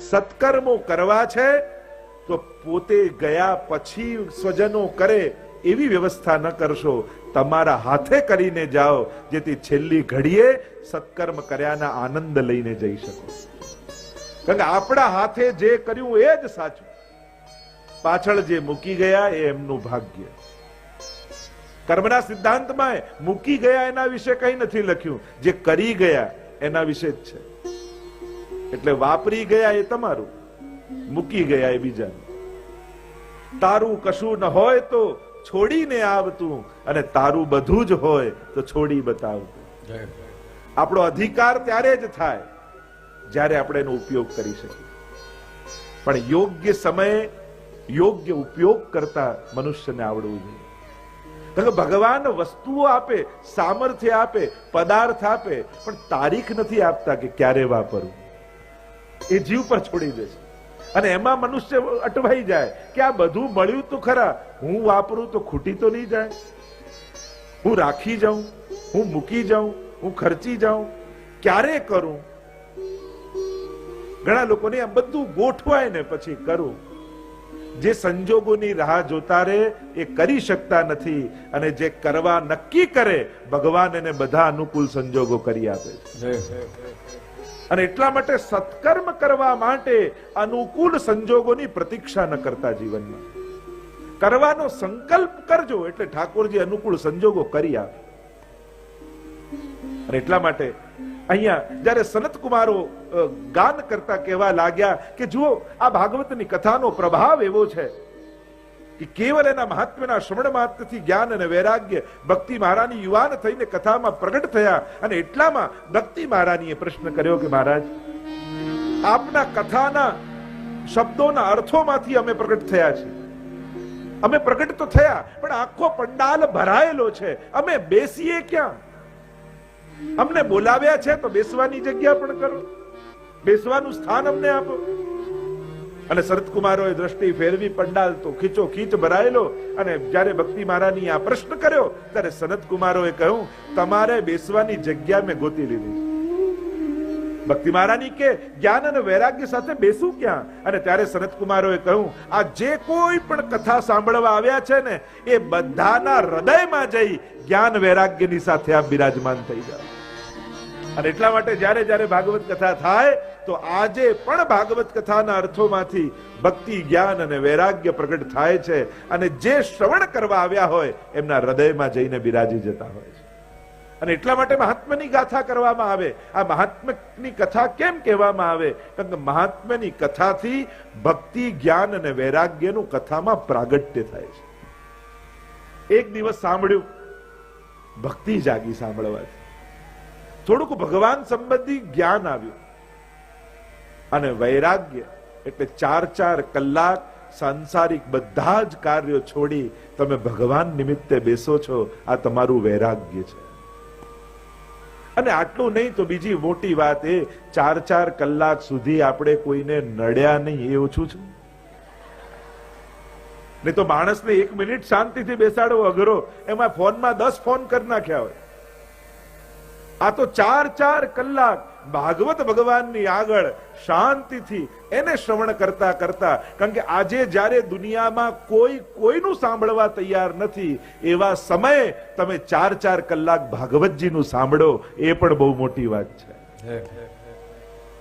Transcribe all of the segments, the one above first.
સત્કર્મો કરવા છે, તો પોતે ગયા પછી સ્વજનો કરે એવી વ્યવસ્થા ન કરશો. તમારા હાથે કરીને જાઓ, જેથી છેલ્લી ઘડીએ સત્કર્મ કર્યાના આનંદ લઈને જઈ શકો. કારણ કે આપણા હાથે જે કર્યું એ જ સાચું. પાછળ જે મૂકી ગયા એ એમનું ભાગ્ય. કર્મના સિદ્ધાંતમાં મૂકી ગયા એના વિશે કંઈ નથી લખ્યું. જે કરી ગયા એના વિશે જ છે. એટલે વાપરી ગયા એ તમારું મૂકી ગયા એ બીજા તારું કશું ન હોય તો છોડીને આવતું અને તારું બધું જ હોય તો છોડી બતાવતું. આપણો અધિકાર ત્યારે જ થાય જ્યારે આપણે એનો ઉપયોગ કરી શકીએ. પણ યોગ્ય સમયે યોગ્ય ઉપયોગ કરતા મનુષ્યને આવડવું જોઈએ. કારણ ભગવાન વસ્તુઓ આપે સામર્થ્ય આપે પદાર્થ આપે પણ તારીખ નથી આપતા કે ક્યારે વાપરવું. એ જીવ પર છોડી દે અને એમાં મનુષ્ય અટવાઈ જાય કે આ બધું મળ્યું તો ખરા, હું વાપરું તો ખૂટી તો નહીં જાય. હું રાખી જાઉં, હું મૂકી જાઉં, હું ખર્ચી જાઉં, ક્યારે કરું? ઘણા લોકોને આ બધું ગોઠવાય ને પછી કરું. જે સંજોગોની રાહ જોતા રહે, એ કરી શકતા નથી અને જે કરવા નક્કી કરે, ભગવાન એને બધા અનુકૂળ સંજોગો કરી આપે છે. અને એટલા માટે સત્કર્મ કરવા માટે અનુકૂળ સંજોગોની પ્રતીક્ષા ન કરતા જીવનમાં. કરવાનો સંકલ્પ કરજો એટલે ઠાકોરજી અનુકૂળ સંજોગો કરી આપે અને એટલા માટે અહીંયા જ્યારે સનત કુમારો ગાન કરતા કહેવા લાગ્યા કે જુઓ, આ ભાગવતની કથાનો પ્રભાવ એવો છે. કે કેવલ એના મહાત્મ્યના શ્રવણ માત્રથી જ્ઞાન અને વૈરાગ્ય ભક્તિ મહારાની યુવાન થઈને કથામાં પ્રગટ થયા અને એટલામાં ભક્તિ મહારાનીએ પ્રશ્ન કર્યો કે મહારાજ, આપના કથાના શબ્દોના અર્થોમાંથી અમે પ્રગટ થયા છે અમે પ્રગટ તો થયા, પણ આખો પંડાલ ભરાયેલો છે. અમે બેસીએ ક્યાં? અમને બોલાવ્યા છે તો બેસવાની જગ્યા પણ કરો. બેસવાનું સ્થાન અમને આપો. અને શરદકુમારોએ દ્રષ્ટિ ફેરવી પંડાલ તો ખીચો ખીચ ભરાયેલો અને જ્યારે ભક્તિ મહારાની આ પ્રશ્ન કર્યો, ત્યારે સનત કુમારોએ કહ્યું, તમારે બેસવાની જગ્યા મેં ગોતી લીધી. ભક્તિ મહારાની કે, જ્ઞાન અને વૈરાગ્ય સાથે બેસું ક્યાં? અને ત્યારે સનત કુમારોએ કહ્યું, આ જે કોઈ પણ કથા સાંભળવા આવ્યા છે ને, એ બધાના હૃદયમાં જઈ જ્ઞાન વૈરાગ્યની સાથે આ બિરાજમાન થઈ જાય અને એટલા માટે જ્યારે જ્યારે ભાગવત કથા થાય તો આજે પણ ભાગવત કથાના અર્થોમાંથી ભક્તિ, જ્ઞાન અને વૈરાગ્ય પ્રગટ થાય છે અને જે શ્રવણ કરવા આવ્યા હોય, એમના હૃદયમાં જઈને બિરાજી જતા હોય છે. અને એટલા માટે મહાત્માની ગાથા કરવામાં આવે. આ મહાત્માની કથા કેમ કહેવામાં આવે? કારણ કે મહાત્માની કથાથી ભક્તિ, જ્ઞાન અને વૈરાગ્યનું કથામાં પ્રાગટ્ય થાય છે. એક દિવસ સાંભળ્યું, ભક્તિ જાગી સાંભળવાથી. થોડુંક ભગવાન સંબંધી જ્ઞાન આવ્યું. અને વૈરાગ્ય એટલે ચાર ચાર કલાક સાંસારિક બધા જ કાર્યો છોડી તમે ભગવાન નિમિત્તે બેસો છો. આ તમારું વૈરાગ્ય છે. અને આટલું નહીં તો બીજી મોટી વાત એ, ચાર ચાર કલાક સુધી આપણે કોઈને નડ્યા નહીં એ ઓછું છે. નહીં તો માણસને એક મિનિટ શાંતિથી બેસાડવો અઘરો. એમાં ફોનમાં દસ ફોન કરી નાખ્યા હોય. આ તો ચાર ચાર કલાક ભાગવત ભગવાનની આગળ શાંતિથી એને શ્રવણ કરતા કરતા કારણ કે આજે જ્યારે દુનિયામાં કોઈ કોઈનું સાંભળવા તૈયાર નથી એવા સમયે તમે ચાર ચાર કલાક ભાગવતજીનું સાંભળો એ પણ બહુ મોટી વાત છે.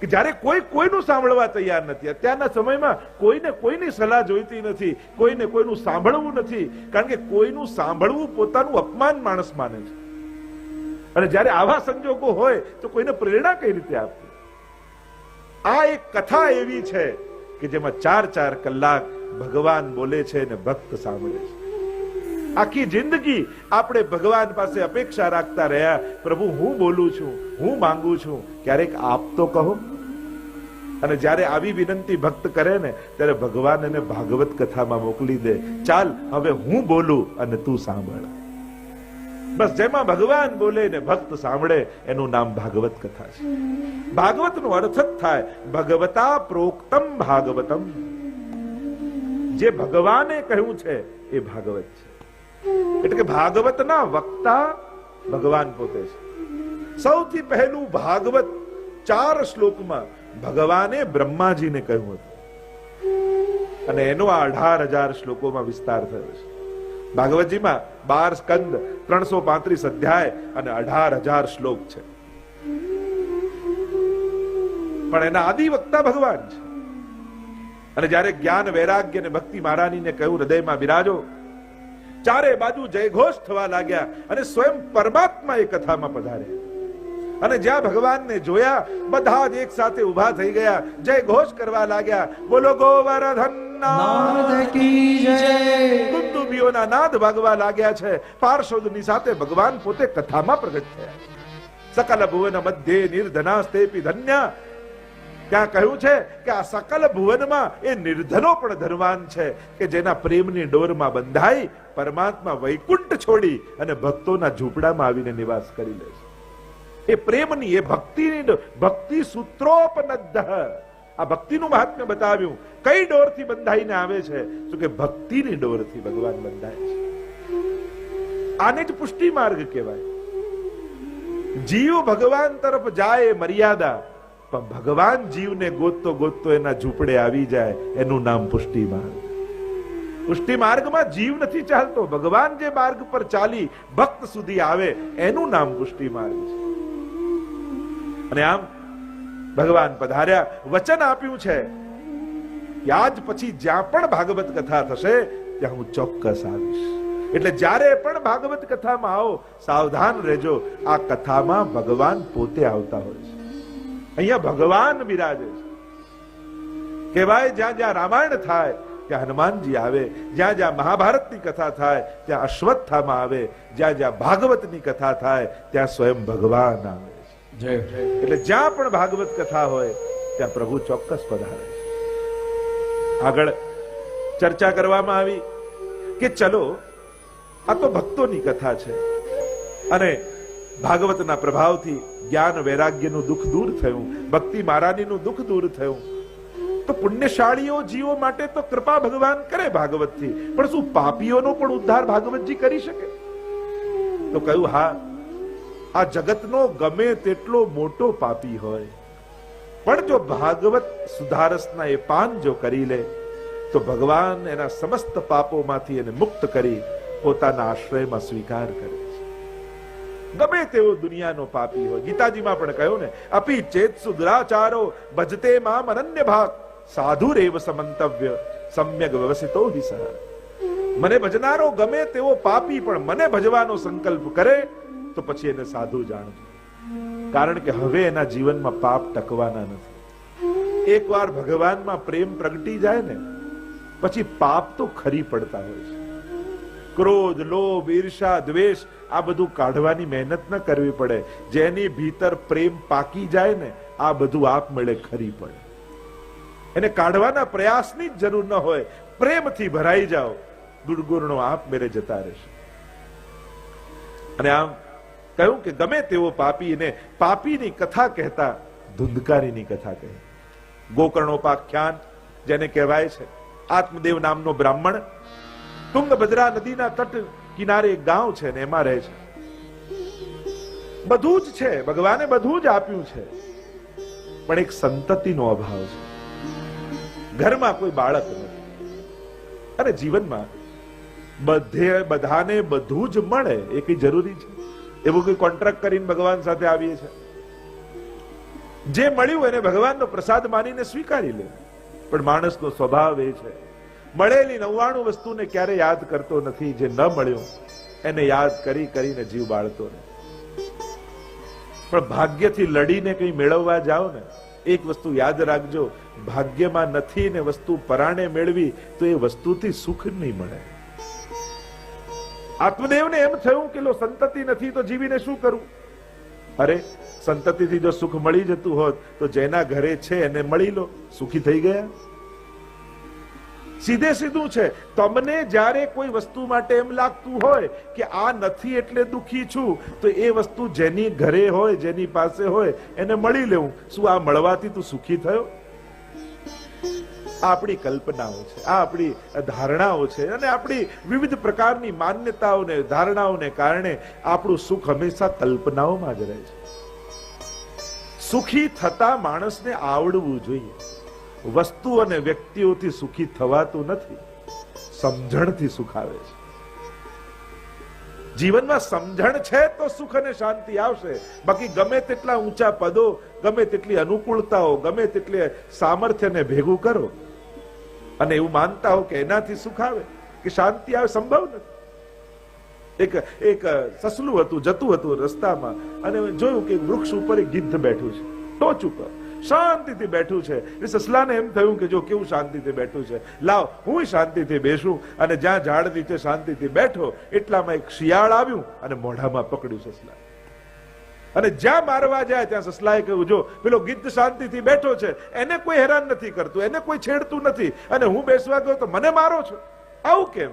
કે જ્યારે કોઈ કોઈનું સાંભળવા તૈયાર નથી અત્યારના સમયમાં કોઈને કોઈની સલાહ જોઈતી નથી કોઈને કોઈનું સાંભળવું નથી કારણ કે કોઈનું સાંભળવું પોતાનું અપમાન માણસ માને છે. અને જ્યારે આવા સંજોગો હોય તો કોઈને પ્રેરણા કઈ રીતે આપવી આ એક કથા એવી છે કે જેમાં ચાર ચાર કલાક ભગવાન બોલે છે અને ભક્ત સાંભળે છે. આખી જિંદગી આપણે ભગવાન પાસે અપેક્ષા રાખતા રહ્યા, પ્રભુ, હું બોલું છું, હું માંગુ છું, ક્યારેક આપ તો કહો. અને જ્યારે આવી વિનંતી ભક્ત કરે ને, ત્યારે ભગવાન એને ભાગવત કથામાં મોકલી દે, ચાલ, હવે હું બોલું અને તું સાંભળ. બસ જેમાં ભગવાન બોલે ને ભક્ત સાંભળે, એનું નામ ભાગવત કથા છે. ભાગવત નો અર્થ જ થાય, ભગવતા પ્રોક્તમ ભાગવતમ. જે ભગવાને કહ્યું છે, એ ભાગવત છે. એટલે કે ભાગવતના વક્તા ભગવાન પોતે છે. સૌથી પહેલું ભાગવત ચાર શ્લોકમાં ભગવાને બ્રહ્માજીને કહ્યું હતું. અને એનો આ અઢાર હજાર શ્લોકોમાં વિસ્તાર થયો છે. ભાગવતજીમાં બાર સ્કંદ ત્રણસો પાંત્રીસ અધ્યાય અને અઢાર હજાર શ્લોક છે. પણ એના આદિ વક્તા ભગવાન છે. અને જયારે જ્ઞાન, વૈરાગ્ય અને ભક્તિ મહારાનીને કહ્યું, હૃદયમાં બિરાજો, ચારે બાજુ જયઘોષ થવા લાગ્યા અને સ્વયં પરમાત્મા એ કથામાં પધાર્યા. અને જ્યાં ભગવાનને જોયા, બધા જ એક સાથે ઊભા થઈ ગયા જય ઘોષ કરવા લાગ્યા, બોલો ગોવર્ધન! દુંદુભીઓના નાદ ભાગવા લાગ્યા છે. પાર્ષદની સાથે ભગવાન પોતે કથામાં પ્રગટ થયા. સકલ ભુવન મધ્યે નિર્ધનાસ્તે ધન્ય. ત્યાં કહ્યું છે કે આ સકલ ભુવનમાં એ નિર્ધનો પણ ધનવાન છે કે જેના પ્રેમની ડોરમાં બંધાઈ પરમાત્મા વૈકુંઠ છોડી અને ભક્તોના ઝૂંપડામાં આવીને નિવાસ કરી લે છે. એ પ્રેમની એ ભક્તિની ભક્તિ સૂત્રોપનદ્ધ. આ ભક્તિનું મહાત્મ્ય બતાવ્યું. કઈ ડોરથી બંધાઈને આવે છે? તો કે ભક્તિની ડોરથી ભગવાન બંધાય છે. આને જ પુષ્ટિ માર્ગ કહેવાય. જીવ ભગવાન તરફ જાય મર્યાદા, પણ ભગવાન જીવને ગોતતો ગોતતો એના ઝૂંપડે આવી જાય, એનું નામ પુષ્ટિ માર્ગ. પુષ્ટિ માર્ગમાં જીવ નથી ચાલતો. ભગવાન જે માર્ગ પર ચાલી ભક્ત સુધી આવે, એનું નામ પુષ્ટિ માર્ગ છે. અને આમ ભગવાન પધાર્યા, વચન આપ્યું છે. આજ પછી જ્યાં પણ ભાગવત કથા થશે, ત્યાં હું ચોક્કસ આવીશ. એટલે જ્યારે પણ ભાગવત કથામાં આવો, સાવધાન રહેજો. આ કથામાં ભગવાન પોતે આવતા હોય છે. અહીંયા ભગવાન બિરાજે છે. કહેવાય, જ્યાં જ્યાં રામાયણ થાય, ત્યાં હનુમાનજી આવે. જ્યાં જ્યાં મહાભારતની કથા થાય, ત્યાં અશ્વત્થામાં આવે. જ્યાં જ્યાં ભાગવતની કથા થાય, ત્યાં સ્વયં ભગવાન આવે. એટલે જ્યાં પણ ભાગવત કથા હોય, ત્યાં પ્રભુ ચોક્કસ પધારે આગળ ચર્ચા કરવામાં આવી કે ચલો, આ તો ભક્તોની કથા છે. અને ભાગવતના પ્રભાવથી જ્ઞાન વૈરાગ્યનું દુઃખ દૂર થયું, ભક્તિ મહારાણીનું દુઃખ દૂર થયું. તો પુણ્યશાળીઓ જીવો માટે તો કૃપા ભગવાન કરે ભાગવતથી. પણ શું પાપીઓનો પણ ઉદ્ધાર ભાગવતજી કરી શકે? તો કહ્યું, હા આ જગતનો ગમે તેટલો મોટો પાપી હોય. પણ જો ભાગવત સુધારસના એ પાન જો કરી લે, તો ભગવાન એના સમસ્ત પાપોમાંથી એને મુક્ત કરી પોતાના આશ્રયમાં સ્વીકાર કરે ગમે તેવો દુનિયાનો પાપી હોય. ગીતાજીમાં પણ કહ્યું ને, અપી ચેત સુદરાચારો ભજતે માં અનન્ય ભાગ. સાધુ રેવ સમંતવ્ય સમ્યક વ્યવસિતો હિ મને ભજનારો ગમે તેવો પાપી પણ મને ભજવાનો સંકલ્પ કરે તો પછી એને સાધુ જાણજો. કારણ કે હવે એના જીવનમાં પાપ ટકવાના નથી. એકવાર ભગવાનમાં પ્રેમ પ્રગટી જાય ને, પછી પાપ તો ખરી પડતા હોય છે. ક્રોધ, લોભ, ઈર્ષા, દ્વેષ, આ બધું કાઢવાની મહેનત ન કરવી પડે. જેની ભીતર પ્રેમ પાકી જાય ને, આ બધું આપ મળે ખરી પડે. એને કાઢવાના પ્રયાસની જ જરૂર ન હોય. પ્રેમથી ભરાઈ જાઓ. દુર્ગુણો આપ મેરે જતા રહેશે. અને આમ કહ્યું કે ગમે તેવો પાપી એને પાપીની કથા કહેતા ધુંધકારીની કથા કહે. ગોકર્ણોપાખ્યાન જેને કહેવાય છે, આત્મદેવ નામનો બ્રાહ્મણ તુંગભદ્રા નદીના તટ કિનારે એક ગાંવ છે ને એમાં રહે છે. બધું જ છે, ભગવાને બધું જ આપ્યું છે, પણ એક સંતતિનો અભાવ છે. ઘરમાં કોઈ બાળક નથી. અને જીવનમાં બધે બધાને બધું જ મળે એ કઈ જરૂરી છે? એવું કોઈ કોન્ટ્રાક્ટ કરીને ભગવાન સાથે આવીએ છે? જે મળ્યું એને ભગવાનનો પ્રસાદ માનીને સ્વીકારી લે. પણ માણસનો સ્વભાવ એ છે, મળેલી નવ્વાણું વસ્તુને ક્યારે યાદ કરતો નથી, જે ન મળ્યું, એને યાદ કરી કરીને જીવ બાળતો ને પણ ભાગ્યથી લડીને કંઈ મેળવવા જાઓ ને, એક વસ્તુ યાદ રાખજો, ભાગ્યમાં નથી ને વસ્તુ પરાણે મેળવી, તો એ વસ્તુથી સુખ નહીં મળે. આત્મદેવને એમ થયું કે લો સંતતિ નથી તો જીવીને શું કરું? અરે, સંતતિથી જો સુખ મળી જતું હોત તો જેના ઘરે છે એને મળી લો. સુખી થઈ ગયા? સીધે સીધું છે. તમને જ્યારે કોઈ વસ્તુ માટે એમ લાગતું હોય કે આ નથી એટલે દુખી છું, તો એ વસ્તુ જેની ઘરે હોય, જેની પાસે હોય, એને મળી લેવું. શું આ મળવાથી તું સુખી થયો? આપણી કલ્પનાઓ છે, આ આપણી ધારણાઓ છે અને આપણી વિવિધ પ્રકારની માન્યતાઓને, ધારણાઓને કારણે આપણું સુખ હંમેશા કલ્પનાઓમાં જ રહે છે. સુખી થતા માણસને આવડવું જોઈએ. વસ્તુ અને વ્યક્તિઓથી સુખી થવાતું નથી. સમજણથી સુખ આવે છે. જીવનમાં સમજણ છે તો સુખ અને શાંતિ આવશે. બાકી ગમે તેટલા ઊંચા પદો, ગમે તેટલી અનુકૂળતાઓ, ગમે તેટલી સામર્થ્યને ભેગું કરો અને એવું માનતા હો કે એનાથી સુખ આવે, કે શાંતિ આવે, સંભવ નથી. એક એક સસલું હતું, જતું હતું રસ્તામાં, અને જોયું કે વૃક્ષ ઉપર એક ગિદ્ધ બેઠું છે. ટોચ ઉપર. શાંતિથી બેઠું છે. એ સસલાને એમ થયું કે જો કેવું શાંતિથી બેઠું છે. લાવ, હું શાંતિથી બેસું અને જ્યાં ઝાડ નીચે શાંતિથી બેઠો, એટલામાં એક શિયાળ આવ્યું અને મોઢામાં પકડ્યું સસલા અને જ્યાં મારવા જાય ત્યાં સસલાએ કહ્યું, જો, પેલો ગિદ્ધ શાંતિથી બેઠો છે, એને કોઈ હેરાન નથી કરતું, એને કોઈ છેડતું નથી. અને હું બેસવા ગયો તો મને મારો છો. આવું કેમ?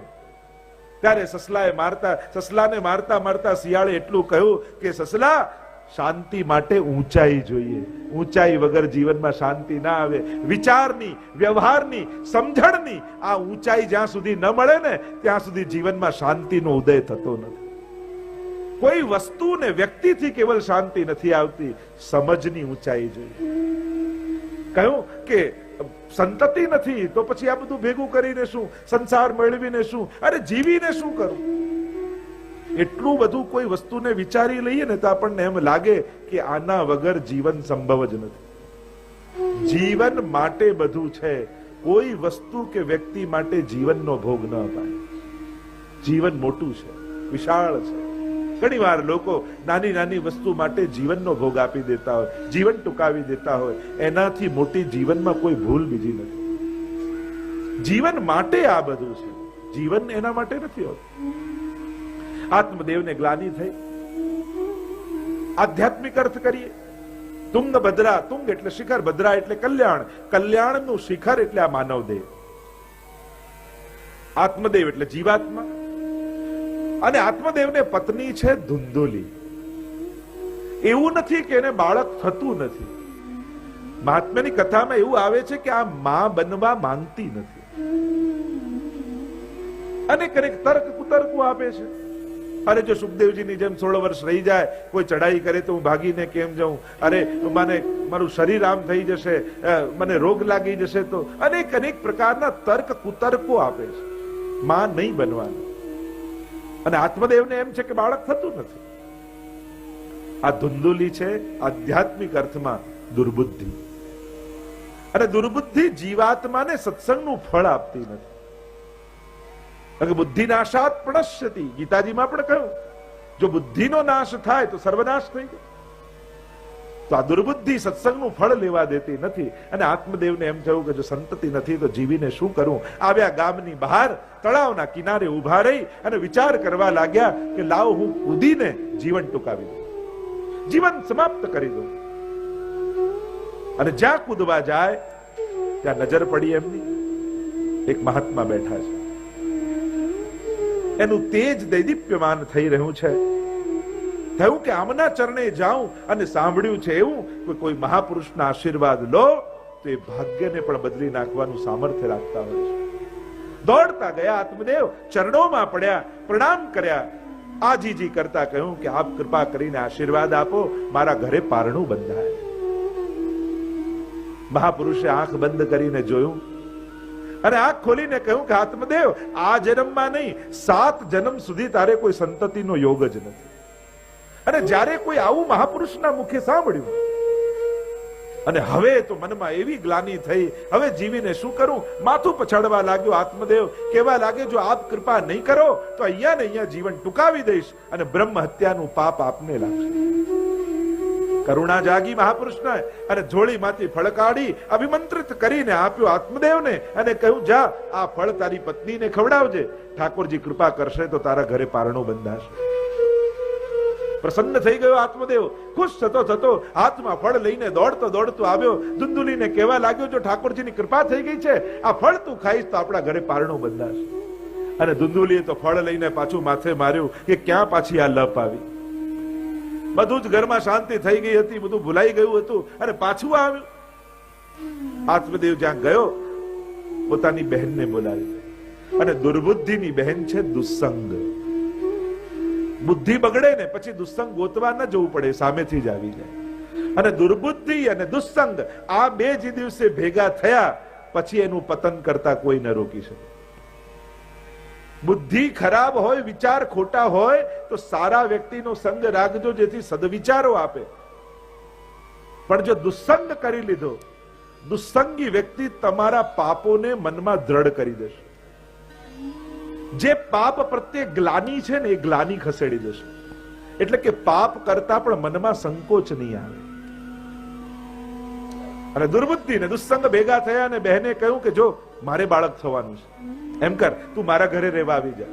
ત્યારે સસલાએ મારતા, સસલાને મારતા મારતા શિયાળે એટલું કહ્યું કે, સસલા, શાંતિ માટે ઊંચાઈ જોઈએ. ઊંચાઈ વગર જીવનમાં શાંતિ ના આવે. વિચારની, વ્યવહારની, સમજણની આ ઊંચાઈ જ્યાં સુધી ન મળે ને, ત્યાં સુધી જીવનમાં શાંતિનો ઉદય થતો નથી. કોઈ વસ્તુ ને વ્યક્તિથી કેવલ શાંતિ નથી આવતી, સમજની ઊંચાઈ જોઈએ. કહ્યું કે સંતતિ નથી, તો પછી આ બધું ભેગું કરીને શું? સંસાર મેળવીને શું? અરે જીવીને શું કરું? એટલું બધું કોઈ વસ્તુને વિચારી લઈએ ને તો આપણને એમ લાગે કે આના વગર જીવન સંભવ જ નથી. જીવન માટે બધું છે. કોઈ વસ્તુ કે વ્યક્તિ માટે જીવનનો ભોગ ન અપાય. જીવન મોટું છે, વિશાળ છે. ઘણી વાર લોકો નાની નાની વસ્તુ માટે જીવનનો ભોગ આપી દેતા હોય, જીવન ટૂંકાવી દેતા હોય. એનાથી મોટી જીવનમાં કોઈ ભૂલ બીજી નથી. જીવન માટે આ બધું છે. જીવન એના માટે નથી હોતું. આત્મદેવને ગ્લાની થઈ. આધ્યાત્મિક અર્થ કરીએ. તુંગ ભદ્રા, તુંગ એટલે શિખર, ભદ્રા એટલે કલ્યાણ. કલ્યાણનું શિખર એટલે આ માનવ દેહ આત્મદેવ એટલે જીવાત્મા. અને આત્મદેવને પત્ની છે ધુંધુલી. એવું નથી કે એને બાળક થતું નથી. મહાત્માની કથામાં એવું આવે છે કે આ મા બનવા માંગતી નથી. અને કનેક તર્ક કુતર્કો આપે છે. અરે જો સુખદેવજીની જેમ સોળ વર્ષ રહી જાય, કોઈ ચડાઈ કરે તો હું ભાગીને કેમ જાઉં? અરે મને, મારું શરીર આમ થઈ જશે મને રોગ લાગી જશે તો અનેક અનેક પ્રકારના તર્ક કુતર્કો આપે છે. માં નહીં બનવાનું. અને આત્મદેવને એમ છે કે બાળક થતું નથી. આ ધુંધુલી છે આધ્યાત્મિક અર્થમાં દુર્બુદ્ધિ. અને દુર્બુદ્ધિ જીવાત્માને સત્સંગનું ફળ આપતી નથી. બુદ્ધિ નાશાત પ્રણશ્યતિ ગીતાજીમાં પણ કહ્યું, જો બુદ્ધિનો નાશ થાય તો સર્વનાશ થઈ જાય. તો આ દુર્બુદ્ધિ સત્સંગનું ફળ લેવા દેતી નથી. અને આત્મદેવને એમ થયું કે જો સંતતિ નથી, તો જીવીને શું કરું? આવ્યા ગામની બહાર, તળાવના કિનારે ઊભા રહી અને વિચાર કરવા લાગ્યા કે લાવ હું કૂદીને જીવન ટૂંકાવી દઉં. જીવન સમાપ્ત કરી દઉં. અને જ્યાં કૂદવા જાય, ત્યાં નજર પડી એમની. એક મહાત્મા બેઠા છે. એનું તેજ દૈદીપ્યમાન થઈ રહ્યું છે. થયું કે આમના ચરણે જાઉં અને સાંભળ્યું છે એવું કે કોઈ મહાપુરુષના આશીર્વાદ લો, તો એ ભાગ્યને પણ બદલી નાખવાનું સામર્થ્ય રાખતા હોય છે. દોડતા ગયા આત્મદેવ, ચરણોમાં પડ્યા, પ્રણામ કર્યા. આજીજી કરતા કહ્યું કે આપ કૃપા કરીને આશીર્વાદ આપો, મારા ઘરે પારણું બંધાય. મહાપુરુષે આંખ બંધ કરીને જોયું અને આંખ ખોલીને કહ્યું કે આત્મદેવ, આ જન્મમાં નહીં, સાત જન્મ સુધી તારે કોઈ સંતતિનો યોગ જ નથી. અને જ્યારે કોઈ આવું મહાપુરુષના મુખે સાંભળ્યું, અને હવે તો મનમાં એવી ગ્લાની થઈ, હવે જીવીને શું કરું? માથું પછાડવા લાગ્યો આત્મદેવ કેવા લાગે, જો આપ કૃપા નહીં કરો, તો અહીંયા ને અહીંયા જીવન ટૂંકાવી દઈશ અને બ્રહ્મ હત્યાનું પાપ આપને લાગશે. કરુણા જાગી મહાપુરુષને અને જોડીમાંથી ફળ કાઢી અભિમંત્રિત કરીને આપ્યો આત્મદેવને અને કહ્યું, જા, આ ફળ તારી પત્નીને ખવડાવજે. ઠાકોરજી કૃપા કરશે તો તારા ઘરે પારણું બંધાશે. પ્રસન્ન થઈ ગયો આત્મદેવ. ખુશ થતો થતો હાથમાં ફળ લઈને દોડતો દોડતો આવ્યો. ધુંધુલીને કહેવા લાગ્યો, જો ઠાકોરજીની કૃપા થઈ ગઈ છે, આ ફળ તું ખાઈશ તો આપણા ઘરે પારણું બંધાશે. અને ધુંધુલીએ તો ફળ લઈને પાછું માથે માર્યું કે ક્યાં પાછી આ લપ આવી. બધું જ ઘરમાં શાંતિ થઈ ગઈ હતી, બધું ભૂલાઈ ગયું હતું અને પાછું આવ્યું. આત્મદેવ જ્યાં ગયો, પોતાની બહેનને બોલાવી. અને દુર્બુદ્ધિની બહેન છે દુસ્સંગ બુદ્ધિ બગડે ને પછી દુસ્સંગ ગોતવા ન જવું પડે, સામેથી જ આવી જાય. અને દુર્બુદ્ધિ અને દુસ્સંગ આ બે જે દિવસે ભેગા થયા, પછી એનું પતન કરતા કોઈ ન રોકી શકે. બુદ્ધિ ખરાબ હોય, વિચાર ખોટા હોય, તો સારા વ્યક્તિનો સંગ રાખજો જેથી સદવિચારો આપે. પણ જો દુસ્સંગ કરી લીધો, દુસ્સંગી વ્યક્તિ તમારા પાપોને મનમાં દ્રઢ કરી દેશે. જે પાપ પ્રત્યે ગ્લાની છે ને એ ગ્લાની ખસેડી દેશે. એટલે કે પાપ કરતા પણ મનમાં સંકોચ નહીં આવે. અને દુર્બુદ્ધિ ને દુસ્સંગ ભેગા થયા અને બહેને કહ્યું કે જો મારે બાળક થવાનું છે. એમ કર, તું મારા ઘરે રહેવા આવી જા.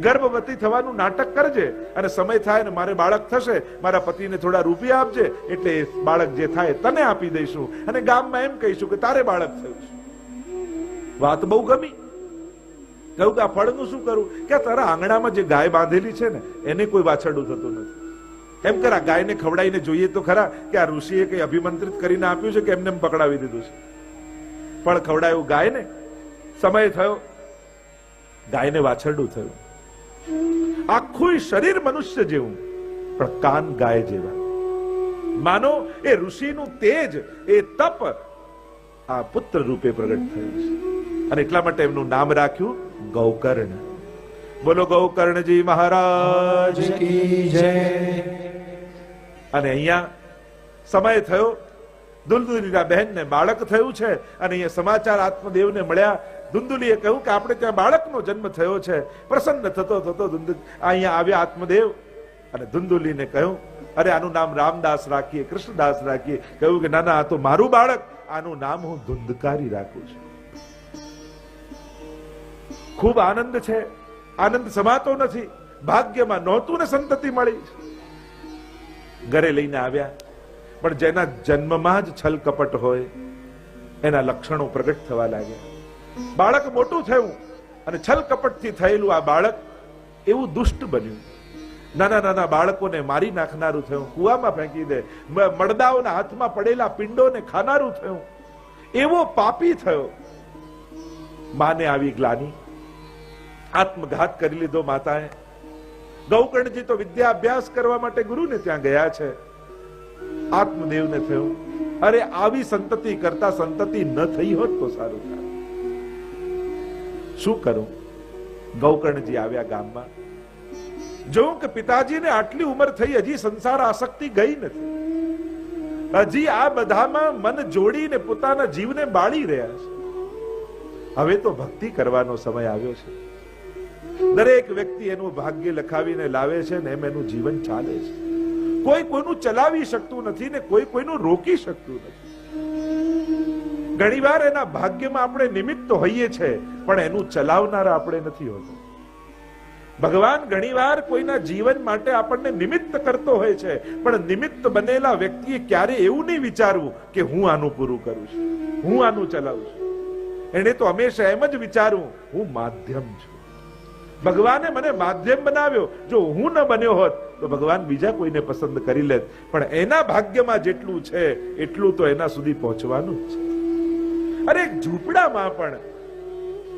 ગર્ભવતી થવાનું નાટક કરજે અને સમય થાય ને મારે બાળક થશે, મારા પતિને થોડા રૂપિયા આપજે, એટલે બાળક જે થાય તને આપી દઈશું. અને ગામમાં એમ કહીશું કે તારે બાળક થયું છે. વાત બહુ ગમી. કહ્યું કે આ ફળનું શું કરું? કે તારા આંગણામાં જે ગાય બાંધેલી છે ને, એને કોઈ વાછરડું થતું નથી. એમ કરા ગાયને ખવડાવીને જોઈએ તો ખરા કે આ ઋષિએ કઈ અભિમંત્રિત કરીને આપ્યું છે કે એમને એમ પકડાવી દીધું છે. પણ ખવડાયું ગાયને? સમય થયો. ગાયને વાછરડું થયું. આખું શરીર મનુષ્ય જેવું, પણ કાન ગાય જેવા. માનો, એ ઋષિનું તેજ, એ તપ આ પુત્ર રૂપે પ્રગટ થયું છે. અને એટલા માટે એમનું નામ રાખ્યું ગૌકર્ણ. બોલો ગૌકર્ણજી મહારાજ કી જય. અને અહીંયા સમય થયો. દુલદુલીના બહેનને બાળક થયું છે અને અહીંયા સમાચાર આત્મદેવને મળ્યા. દુંદુલીએ કહ્યું કે આપણે ત્યાં બાળકનો જન્મ થયો છે. પ્રસન્ન થતો થતો દુંદુ અહીંયા આવ્યા આત્મદેવ. અને ધુંદુલીને કહ્યું અરે આનું નામ રામદાસ રાખીએ કૃષ્ણદાસ રાખીએ. કહ્યું કે ના ના આ તો મારું બાળક. આનું નામ હું ધુંધકારી રાખું છું. ખૂબ આનંદ છે. આનંદ સમાતો નથી. ભાગ્યમાં નહોતું ને સંતતિ મળી. ઘરે લઈને આવ્યા. પણ જેના જન્મમાં જ છલ કપટ હોય, એના લક્ષણો પ્રગટ થવા લાગ્યા. બાળક મોટું થયું અને છલ કપટથી થયેલું આ બાળક એવું દુષ્ટ બન્યું. નાના નાના બાળકોને મારી નાખનારું થયું. કુવામાં ફેંકી દે. મડદાઓના હાથમાં પડેલા પિંડોને ખાનારું થયું. એવો પાપી થયો. માને આવી ગ્લાની. આત્મઘાત કરી લીધો માતાએ. ગૌકર્ણજી તો વિદ્યા અભ્યાસ કરવા માટે ગુરુને ત્યાં ગયા છે. આત્મદેવને થયું. અરે આવી સંતતિ કરતા સંતતિ ન થઈ હોત તો સારું થાય શું કરું? ગૌકર્ણજી આવ્યા ગામમાં. જોઉં કે પિતાજીને આટલી ઉંમર થઈ હજી સંસાર આસક્તિ ગઈ નથી. હજી આ બધામાં મન જોડીને પોતાના જીવને બાળી રહ્યા છે. હવે તો ભક્તિ કરવાનો સમય આવ્યો છે. દરેક વ્યક્તિ એનું ભાગ્ય લખાવીને લાવે છે ને એમ એનું જીવન ચાલે છે. કોઈ કોઈનું ચલાવી શકતું નથી ને કોઈ કોઈનું રોકી શકતું નથી. ઘણીવાર એના ભાગ્યમાં આપણે નિમિત્ત તો હોઈએ છે, પણ એનું ચલાવનાર આપણે નથી હોતો. ભગવાન ઘણીવાર કોઈના જીવન માટે આપણને નિમિત્ત કરતો હોય છે, પણ નિમિત્ત બનેલા વ્યક્તિએ ક્યારે એવું નહીં વિચારવું કે હું આનું પૂરું કરું છું, હું આનું ચલાવું છું. એને તો હંમેશા એમ જ વિચારવું હું માધ્યમ છું. ભગવાને મને માધ્યમ બનાવ્યો. જો હું ન બન્યો હોત, તો ભગવાન બીજા કોઈને પસંદ કરી લેત. પણ એના ભાગ્યમાં જેટલું છે, એટલું તો એના સુધી પહોંચવાનું છે. અરે એક ઝૂંપડામાં પણ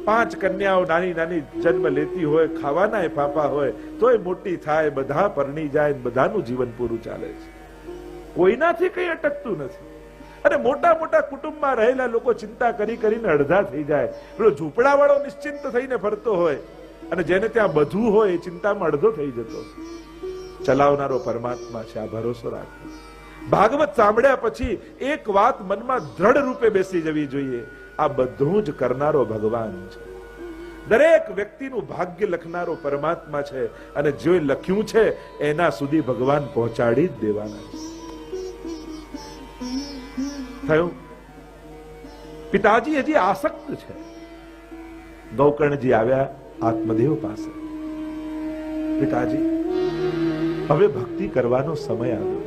પાંચ કન્યાઓ નાની નાની જન્મ લેતી હોય, ખાવાના એ ફાફા હોય, તોય મોટી થાય, બધા પરણી જાય બધાનું જીવન પૂરું ચાલે છે. કોઈનાથી કઈ અટકતું નથી. અને મોટા મોટા કુટુંબમાં રહેલા લોકો ચિંતા કરી કરીને અડધા થઈ જાય. પેલો ઝૂંપડાવાળો નિશ્ચિંત થઈને ફરતો હોય. અને જેને ત્યાં બધું હોય એ ચિંતામાં અડધો થઈ જતો. ચલાવનારો પરમાત્મા છે, આ ભરોસો રાખો. ભાગવત સાંભળ્યા પછી એક વાત મનમાં દ્રઢ રૂપે બેસી જવી જોઈએ. આ બધું જ કરનારો ભગવાન છે. દરેક વ્યક્તિનું ભાગ્ય લખનારો પરમાત્મા છે અને જે લખ્યું છે એના સુધી ભગવાન પહોંચાડી જ દેવાના છે. થયું? પિતાજી હજી આસક્ત છે. ગૌકર્ણજી આવ્યા. આત્મદેવ પાસે. પિતાજી, હવે ભક્તિ કરવાનો સમય આવ્યો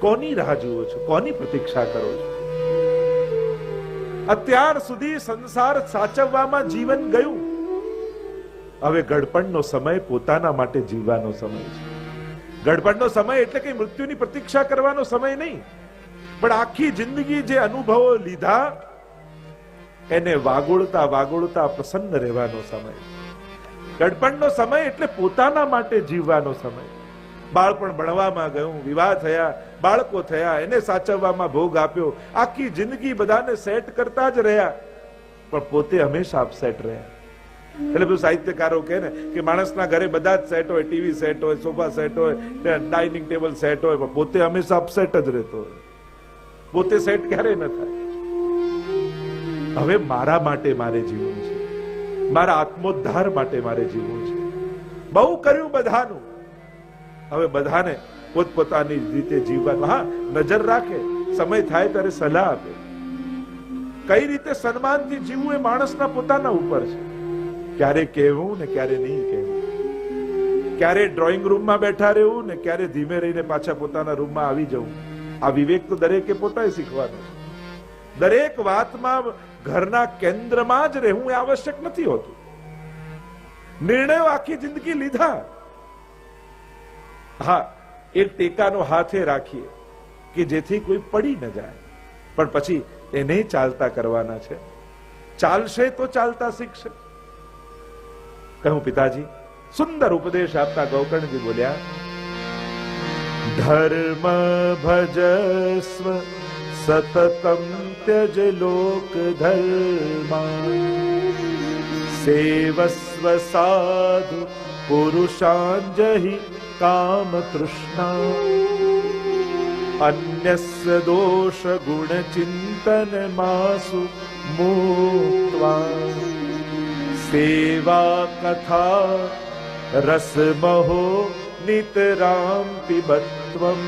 કોની રાહ જુઓ છો? કોની પ્રતીક્ષા કરો છો? અત્યાર સુધી સંસાર સાચવવામાં જીવન ગયું. હવે ગડપણનો સમય પોતાના માટે જીવવાનો સમય છે. ગડપણનો સમય એટલે કે મૃત્યુની પ્રતીક્ષા કરવાનો સમય નહીં. પણ આખી જિંદગી જે અનુભવો લીધા એને વાગોળતા વાગોળતા પ્રસન્ન રહેવાનો સમય. ગડપણનો સમય એટલે પોતાના માટે જીવવાનો સમય. બાળપણ ભણવામાં ગયું, વિવાહ થયા, બાળકો થયા, એને સાચવવામાં ભોગ આપ્યો. આખી જિંદગી બધાને સેટ કરતા જ રહ્યા. પણ પોતે હંમેશા અપસેટ રહ્યા. એટલે બધું સાહિત્યકારો કહે ને કે માણસના ઘરે બધા જ સેટ હોય, ટીવી સેટ હોય, સોફા સેટ હોય ડાઇનિંગ ટેબલ સેટ હોય, પણ પોતે હંમેશા અપસેટ જ રહેતો હોય. પોતે સેટ ક્યારેય ન થાય. હવે મારા માટે મારે જીવવું છે. મારા આત્મોદ્ધાર માટે મારે જીવવું છે. બહુ કર્યું બધાનું. હવે બધાને પોતપોતાની રીતે જીવવાનું. હા, નજર રાખે. સમય થાય ત્યારે સલાહ આપે. કઈ રીતે સન્માનથી જીવવું એ માણસના પોતાના ઉપર છે. ક્યારે કહેવું ને ક્યારે નહીં કહેવું. ક્યારે ડ્રોઈંગ રૂમમાં બેઠા રહેવું ને ક્યારે ધીમે રહીને પાછા પોતાના રૂમમાં આવી જવું. આ વિવેક તો દરેકે પોતાએ શીખવાનો છે. દરેક વાતમાં ઘરના કેન્દ્રમાં જ રહેવું એ આવશ્યક નથી હોતું. નિર્ણયો આખી જિંદગી લીધા. હા, એ ટેકાનો હાથે રાખીએ કે જેથી કોઈ પડી ન જાય. પણ પછી એને ચાલતા કરવાના છે. ચાલશે તો ચાલતા શીખશે. કહું પિતાજી, સુંદર ઉપદેશ આપતા ગૌકર્ણજી બોલ્યા, ધર્મ ભજસ્વ સતતમ त्यज लोकधर्मा सेवस्व साधु पुरुषाञ्जहि कामतृष्णा अन्यस्य दोषगुणचिन्तनमासु मोक्त्वा सेवा कथा रसमहो नितरां पिबत्वम्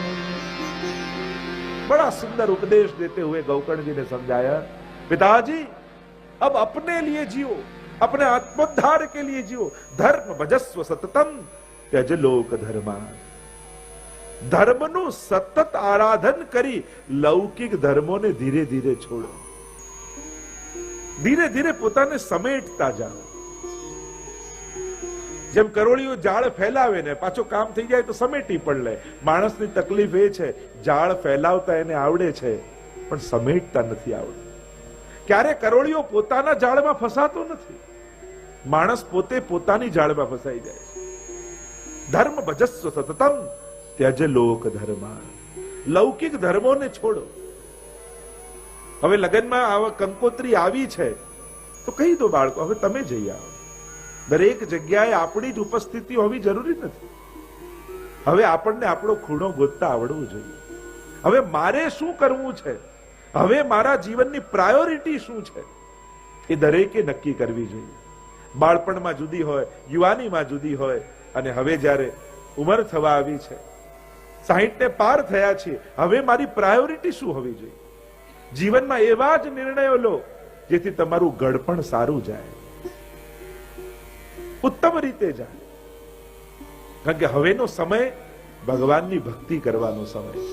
बड़ा सुंदर उपदेश देते हुए गौकर्ण जी ने समझाया पिताजी अब अपने लिए जियो अपने आत्मोद्धार के लिए जियो धर्म भजस्व सततम त्यज लोक धर्मा ધર્મનું સતત આરાધન કરી લૌકિક ધર્મોને ધીરે ધીરે છોડો ધીરે ધીરે પોતાને સમેટતા જાઓ જેમ કરોળીઓ જાળ ફેલાવે ને પાછો કામ થઈ જાય તો સમેટી પણ લે. માણસની તકલીફ એ છે, જાળ ફેલાવતા એને આવડે છે, પણ સમેટતા નથી આવડતું. ક્યારે કરોળીઓ પોતાના જાળમાં ફસાતો નથી? માણસ પોતે પોતાની જાળમાં ફસાઈ જાય છે. ધર્મ ભજસ્વ સતતમ ત્યજ લોક ધર્મ લૌકિક ધર્મોને છોડો. હવે લગ્નમાં આવા કંકોત્રી આવી છે, તો કહી દો બાળકો, હવે તમે જઈ આવો. દરેક જગ્યાએ આપણી જ ઉપસ્થિતિ હોવી જરૂરી નથી. હવે આપણને આપણો ખૂણો ગોતતા આવડવું જોઈએ. હવે મારે શું કરવું છે? હવે મારા જીવનની પ્રાયોરિટી શું છે? એ દરેકે નક્કી કરવી જોઈએ. બાળપણમાં જુદી હોય, યુવાનીમાં જુદી હોય, અને હવે જ્યારે ઉંમર થવા આવી છે સાહીઠ ને પાર થયા છે હવે મારી પ્રાયોરિટી શું હોવી જોઈએ? જીવનમાં એવા જ નિર્ણયો લો, જેથી તમારું ગળપણ સારું જાય. ઉત્તમ રીતે જાય કારણ કે હવેનો સમય ભગવાનની ભક્તિ કરવાનો સમય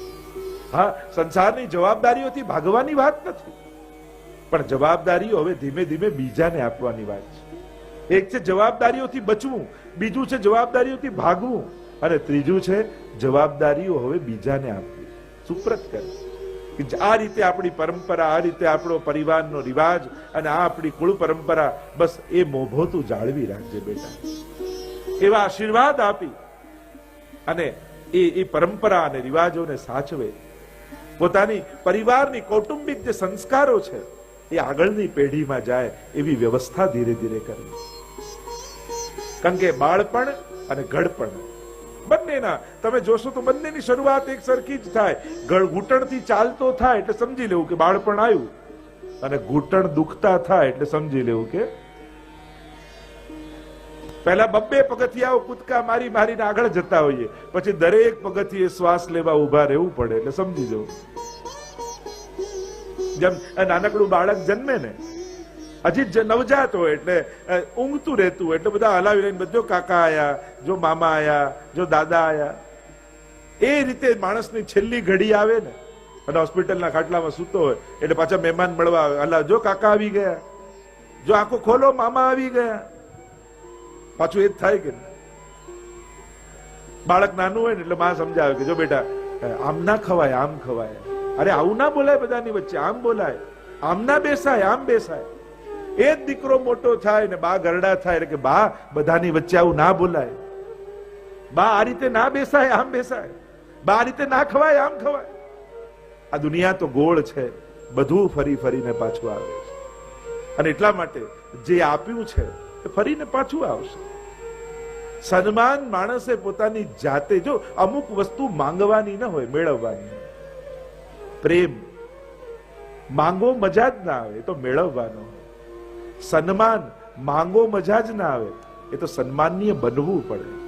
હા, સંસારની જવાબદારીઓથી ભાગવાની વાત નથી. પણ જવાબદારીઓ હવે ધીમે ધીમે બીજાને આપવાની વાત છે. એક છે જવાબદારીઓથી બચવું, બીજું છે જવાબદારીઓથી ભાગવું, અને ત્રીજું છે જવાબદારીઓ હવે બીજાને આપવી. સુપ્રત કરવી આ રીતે આપણી પરંપરા, આ રીતે આપણો પરિવારનો રિવાજ અને આ આપણી કુળ પરંપરા, બસ એ મોભો જાળવી રાખજે બેટા. એવા આશીર્વાદ આપી અને એ એ પરંપરા અને રિવાજોને સાચવે. પોતાની પરિવારની કૌટુંબિક જે સંસ્કારો છે, એ આગળની પેઢીમાં જાય એવી વ્યવસ્થા ધીરે ધીરે કરવી. કારણ કે બાળપણ અને ઘડપણ બંનેના. તમે જોશો તો બંનેની શરૂઆત એક સરખી જ થાય. ઘૂંટણથી ચાલતો થાય એટલે સમજી લેવું કે બાળપણ આવ્યું. અને ઘૂંટણ દુખતા થાય એટલે સમજી લેવું કે પહેલા બબ્બે પગથિયાઓ કૂદકા મારી મારીને આગળ જતા હોઈએ. પછી દરેક પગથિયે શ્વાસ લેવા ઊભા રહેવું પડે એટલે સમજી જવું. જેમ નાનકડું બાળક જન્મે ને હજી નવજાત હોય એટલે ઊંઘતું રહેતું એટલે બધા હલાવી લઈને બધો કાકા આયા, જો મામા આયા, જો દાદા આયા. એ રીતે માણસની છેલ્લી ઘડી આવે ને, અને હોસ્પિટલના ખાટલામાં સૂતો હોય, એટલે પાછા મહેમાન મળવા આવે. હલા જો કાકા આવી ગયા, જો આંખો ખોલો, મામા આવી ગયા. પાછું એ જ થાય કે? બાળક નાનું હોય ને, એટલે માં સમજાવે કે જો બેટા આમ ના ખવાય, આમ ખવાય. અરે આવું ના બોલાય બધાની વચ્ચે, આમ બોલાય. આમ ના બેસાય, આમ બેસાય. એ જ દીકરો મોટો થાય ને બા ગરડા થાય એટલે કે બા, બધાની વચ્ચે આવું ના બોલાય. બા આ રીતે ના બેસાય, આમ બેસાય. બા આ રીતે ના ખવાય, આમ ખવાય. આ દુનિયા તો ગોળ છે. બધું ફરી ફરીને પાછું આવે છે. અને એટલા માટે જે આપ્યું છે, એ ફરીને પાછું આવશે. સન્માન માણસે પોતાની જાતે, જો અમુક વસ્તુ માંગવાની ન હોય, મેળવવાની. પ્રેમ. માંગો મજા જ ના આવે તો મેળવવાનો. સન્માન માંગો મજા જ ના આવે. એ તો સન્માનીય બનવું પડે.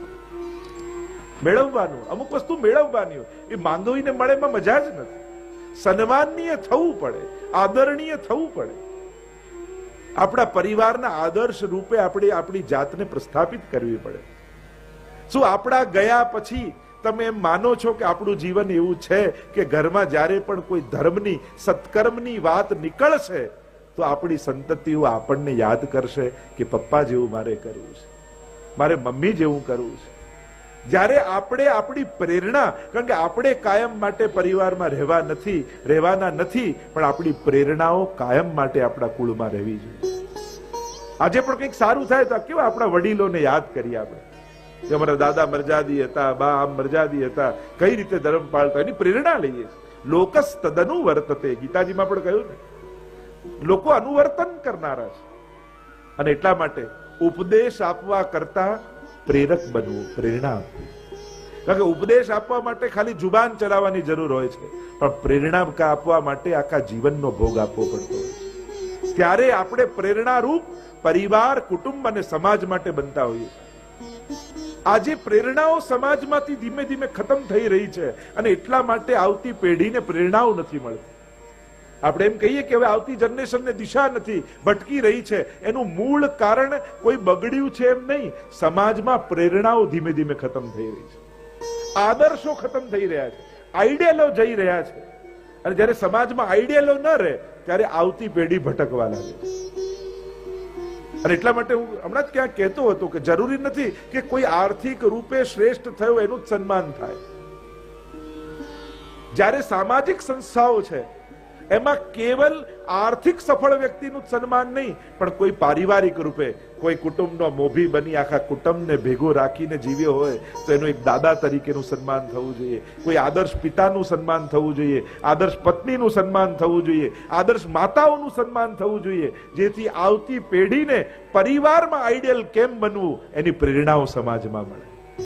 મેળવવાનું, અમુક વસ્તુ મેળવવાની હોય. એ માંગવીને મળે એમાં મજા જ નથી. સન્માનીય થવું પડે, આદરણીય થવું પડે. આપણા પરિવારના આદર્શ રૂપે આપણે આપણી જાતને પ્રસ્થાપિત કરવી પડે. શું આપણા ગયા પછી તમે એમ માનો છો કે આપણું જીવન એવું છે કે ઘરમાં જ્યારે પણ કોઈ ધર્મની, સત્કર્મની વાત નીકળશે તો આપણી સંતતિઓ આપણને યાદ કરશે કે પપ્પા જેવું મારે કરવું છે. મારે મમ્મી જેવું કરવું છે. જ્યારે આપણે આપણી પ્રેરણા, કારણ કે આપણે કાયમ માટે પરિવારમાં રહેવા નથી, રહેવાના નથી, પણ આપણી પ્રેરણાઓ કાયમ માટે આપણા કુળમાં રહેવી જોઈએ. આજે પણ કંઈક સારું થાય તો કેવા આપણા વડીલોને યાદ કરીએ આપણે? કે અમારા દાદા મરજાદી હતા, બા આમ મરજાદી હતા, કઈ રીતે ધર્મ પાળતા એની પ્રેરણા લઈએ. લોકસ તદનુ વર્તતે. ગીતાજીમાં પણ કહ્યું ને લોકો અનુવર્તન કરનારા છે. અને એટલા માટે ઉપદેશ આપવા કરતા પ્રેરક બનવું, પ્રેરણા આપવી. કારણ કે ઉપદેશ આપવા માટે ખાલી જુબાન ચલાવવાની જરૂર હોય છે. પણ પ્રેરણા આપવા માટે આખા જીવનનો ભોગ આપવો પડતો હોય છે. ત્યારે આપણે પ્રેરણારૂપ પરિવાર, કુટુંબ અને સમાજ માટે બનતા હોઈએ આજે પ્રેરણાઓ સમાજમાંથી ધીમે ધીમે ખતમ થઈ રહી છે અને એટલા માટે આવતી પેઢીને પ્રેરણાઓ નથી મળતી. આપણે એમ કહીએ કે હવે આવતી જનરેશનને દિશા નથી, ભટકી રહી છે. એનું મૂળ કારણ કોઈ બગડ્યું છે એમ નહીં, સમાજમાં પ્રેરણાઓ ધીમે ધીમે ખતમ થઈ રહી છે. આદર્શો ખતમ થઈ રહ્યા છે. આઈડિયલો જઈ રહ્યા છે. અને જ્યારે સમાજમાં આઈડિયલો ન રહે, ત્યારે આવતી પેઢી ભટકવા લાગે છે. અને એટલા માટે હું હમણાં જ ક્યાંક કહેતો હતો કે જરૂરી નથી કે કોઈ આર્થિક રૂપે શ્રેષ્ઠ થયો એનું જ સન્માન થાય. જ્યારે સામાજિક સંસ્થાઓ છે એમાં કેવલ આર્થિક સફળ વ્યક્તિનું સન્માન નહીં, પણ કોઈ પારિવારિક રૂપે, કોઈ કુટુંબનો મોભી બની, આખા કુટુંબને ભેગો રાખીને જીવ્યો હોય, તો એનું એક દાદા તરીકેનું સન્માન થવું જોઈએ. કોઈ આદર્શ પિતાનું સન્માન થવું જોઈએ, આદર્શ પત્નીનું સન્માન થવું જોઈએ, આદર્શ માતાઓનું સન્માન થવું જોઈએ, જેથી આવતી પેઢીને પરિવારમાં આઈડિયલ કેમ બનવું, એની પ્રેરણાઓ સમાજમાં મળે.